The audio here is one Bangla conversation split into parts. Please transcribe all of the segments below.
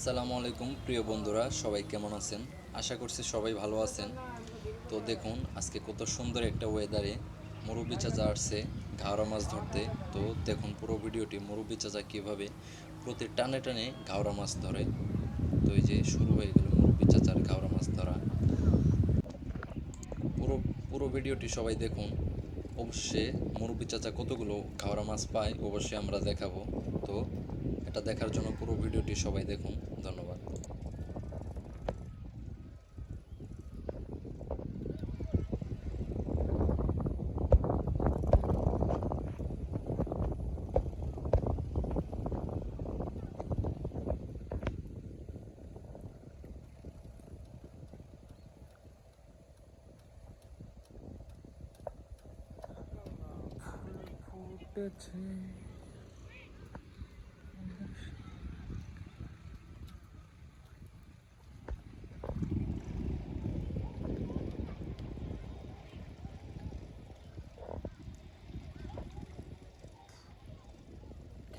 আসসালামু আলাইকুম, প্রিয় বন্ধুরা, সবাই কেমন আছেন? আশা করছি সবাই ভালো আছেন। তো দেখুন, আজকে কত সুন্দর একটা ওয়েদারে মুরব্বি চাচা আসছে ঘাওড়া মাছ ধরতে। তো দেখুন, পুরো ভিডিওটি মুরব্বি চাচা কীভাবে প্রতি টানে টানে ঘাওড়া মাছ ধরে। তো এই যে শুরু হয়ে গেল মুরব্বি চাচার ঘাওড়া মাছ ধরা। পুরো পুরো ভিডিওটি সবাই দেখুন। অবশ্যই মুরব্বি চাচা কতগুলো ঘাওড়া মাছ পায়, অবশ্যই আমরা দেখাবো। তো এটা দেখার জন্য পুরো ভিডিওটি সবাই দেখুন ধন্যবাদ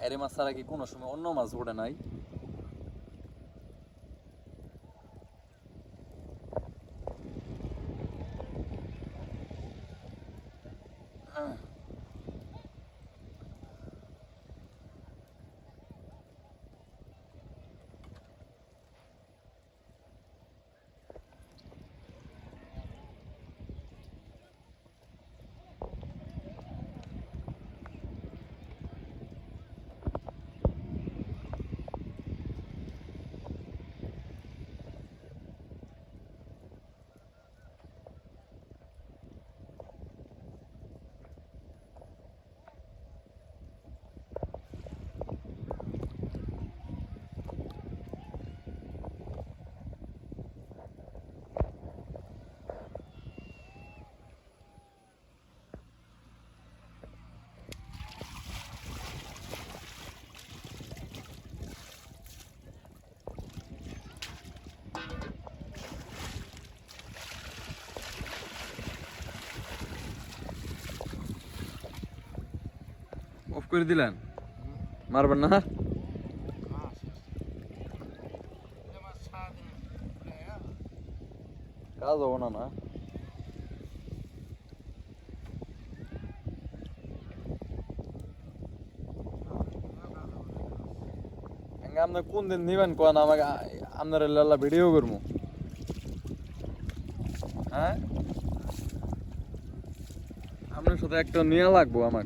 খ্যারি মাছ ছাড়া কি কোনো সময় অন্য মাছ ওঠে নাই? করে দিলেন? মারবেন না? কাজ হব না না? কোন দিন নিবেন কোন আমাকে আপনার লাল্লা ভিডিও করব। হ্যাঁ? আপনার সাথে একটা নিয়ে লাগবো আমার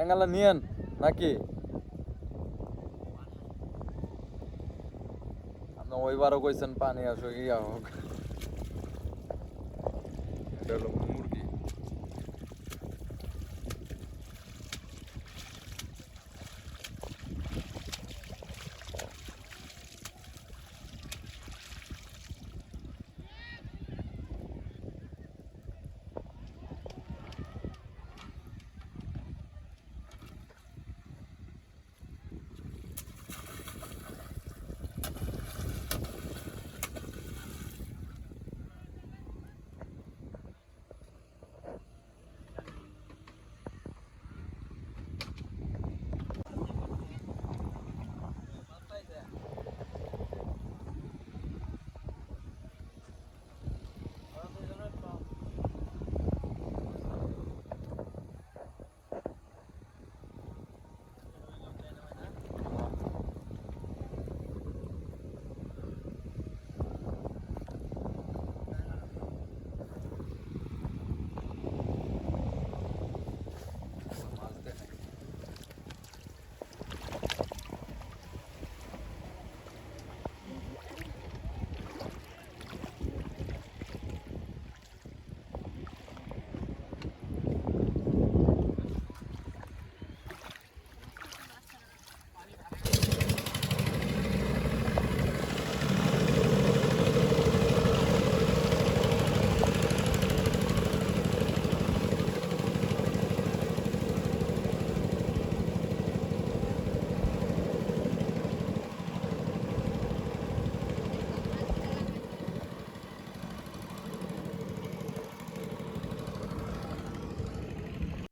এঙ্গালা নিয়েন নাকি? আপনি ওইবারও কইছেন পানি আসো ইয়া হোক। এটা